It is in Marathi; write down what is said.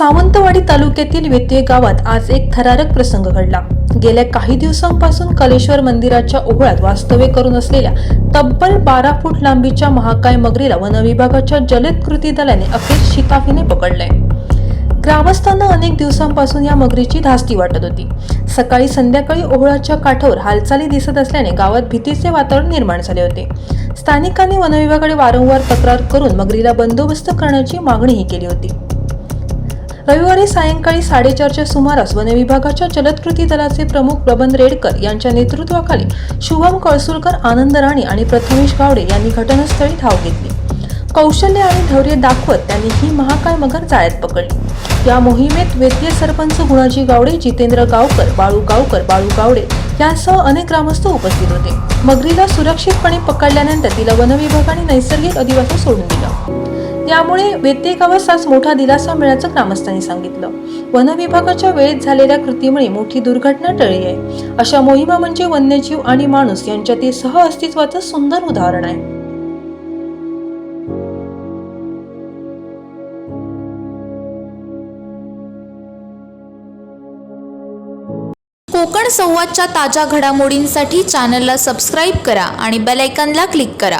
सावंतवाडी तालुक्यातील वेते गावात आज एक थरारक प्रसंग घडला. गेल्या काही दिवसांपासून कलेश्वर मंदिराच्या ओहळ्यात वास्तव्य करून असलेल्या तब्बल बारा फूट लांबीच्या महाकाय मगरीला वनविभागाच्या जलद कृती दलाने अखेर शिताफीने पकडलंय. ग्रामस्थांना अनेक दिवसांपासून या मगरीची धास्ती वाटत होती. सकाळी संध्याकाळी ओहळाच्या काठावर हालचाली दिसत असल्याने गावात भीतीचे वातावरण निर्माण झाले होते. स्थानिकांनी वनविभागाकडे वारंवार तक्रार करून मगरीला बंदोबस्त करण्याची मागणीही केली होती. रविवारी सायंकाळी साडेचारच्या सुमारास वनविभागाच्या जलद कृती दलाचे प्रमुख प्रबन रेडकर यांच्या नेतृत्वाखाली शुभम कळसुलकर आनंद राणे आणि प्रथमेश गावडे यांनी घटनास्थळी धाव घेतली. कौशल्य आणि धैर्य दाखवत त्यांनी ही महाकाय मगर जाळ्यात पकडली. या मोहिमेत वेद्य सरपंच गुणाजी गावडे जितेंद्र गावकर बाळू गावकर बाळू गावडे यांसह अनेक ग्रामस्थ उपस्थित होते. मगरीला सुरक्षितपणे पकडल्यानंतर तिला वनविभागाने नैसर्गिक अधिवासात सोडून दिलं. यामुळे वेते गावास मोठा दिलासा मिळाल्याचं ग्रामस्थांनी सांगितलं. वन विभागाच्या वेळेत झालेल्या कृतीमुळे मोठी दुर्घटना टळली आहे. अशा मोहिमा म्हणजे वन्यजीव आणि माणूस यांच्यातील सहअस्तित्वाचं सुंदर उदाहरण आहे. कोकण संवादच्या ताज्या घडामोडींसाठी चॅनलला सबस्क्राईब करा आणि बेल क्लिक करा.